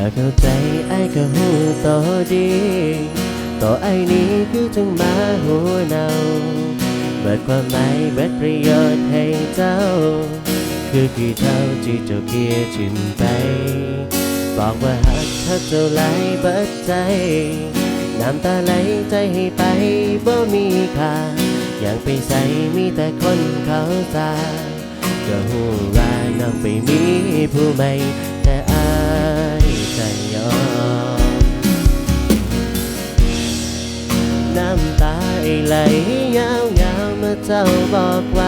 ก็เข้าใจไอ้ก็หูตัวดีตัวไอ้นี้คือจังมาหัวเนาเบิดความหมายเบิดประโยชน์ให้เจ้า คือกี่เท่าที่เจ้าเกียร์จิ้มไป บอกว่าหักถ้าเจ้าไหลเบิดใจ น้ำตาไหลใจให้ไปบ่มีค่าอย่างไปใส่มีแต่คนเขาตาก็หูว่าน้องไปมีผู้ใหม่ จยอม น้ำตาไหลยาวๆเมื่อเจ้าบอกว่า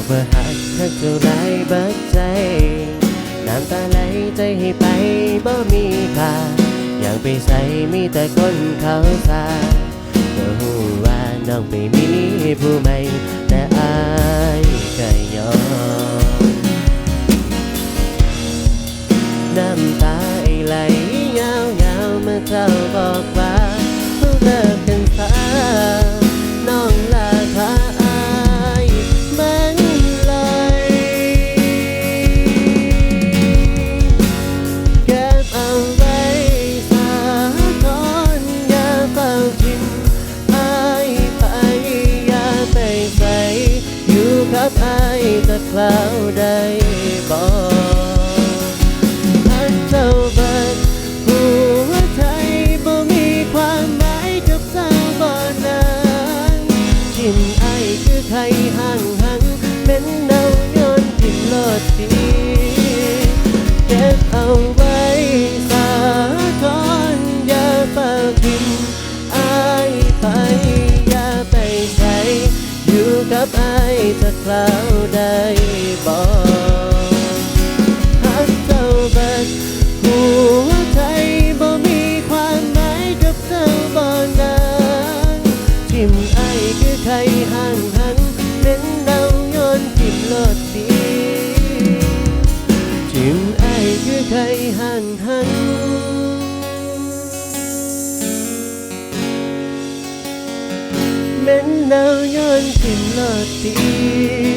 อกว่าหักถ้าเจ้าได้เบิดใจ น้ำตาไหลใจให้ไปบ่มีค่าอย่างไปใส่มีแต่คนเขาซาก็หูว่าน้องไปมีผู้ใหม่แต่อายก็ยอมน้ำตาไหลยาวๆเมื่อเจ้าบอกว่าายจะคราวใดบอกหากเจ้าบิดหัวใจบ่มีความหมายกับเจ้าบ่นานทิมไอคือใครห่างหันเป็นเนาโยนทิมโลดทีเก็บเอาไว้สาก่อนอย่าเฝ้าทิมอายไปอย่าไปใส่อยู่กับอ จะคราวใดบอกหากเจ้าเบิดหัวใจบ่มีความหมายกับเจ้าบ่นานทิมไอคือใครห่างหันเป็นเดาโยนทิมโลดดีทิมไอคือใครห่างหัน เป็นเด